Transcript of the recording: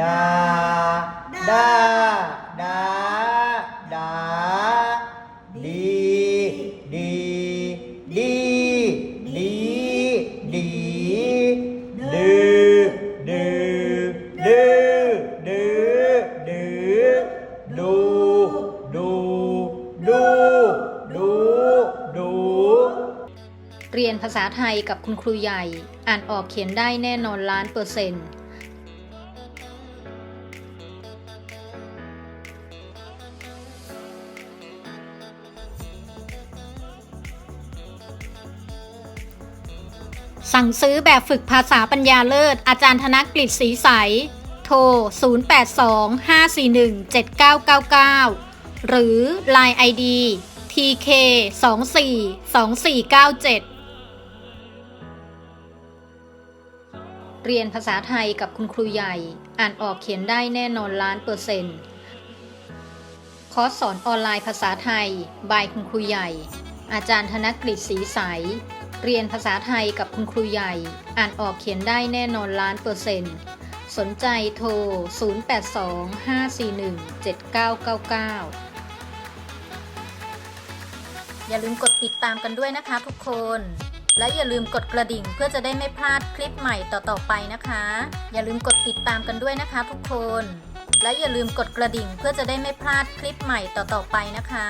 ดาดาดาดาดีดีดีดีดีดื้อดื้อดื้อดื้อดื้อดูดูดูดูดูเรียนภาษาไทยกับคุณครูใหญ่ อ่านออกเขียนได้แน่นอนล้านเปอร์เซ็นต์ สั่งซื้อแบบฝึกภาษาปัญญาเลิศ อาจารย์ธนกฤษศรีใส โทร 0825417999 หรือ Line ID TK 24 2497 เรียนภาษาไทยกับคุณครูใหญ่ อ่านออกเขียนได้แน่นอนล้านเปอร์เซ็นต์คอร์สสอนออนไลน์ภาษาไทย บายคุณครูใหญ่ อาจารย์ธนกฤษศรีใส เรียนภาษาไทยกับคุณครูใหญ่ อ่านออกเขียนได้แน่นอนล้านเปอร์เซ็นต์ สนใจโทร 0825417999 อย่าลืมกดติดตามกันด้วยนะคะทุกคน และอย่าลืมกดกระดิ่งเพื่อจะได้ไม่พลาดคลิปใหม่ต่อๆไปนะคะ อย่าลืมกดติดตามกันด้วยนะคะทุกคน และอย่าลืมกดกระดิ่งเพื่อจะได้ไม่พลาดคลิปใหม่ต่อๆไปนะคะ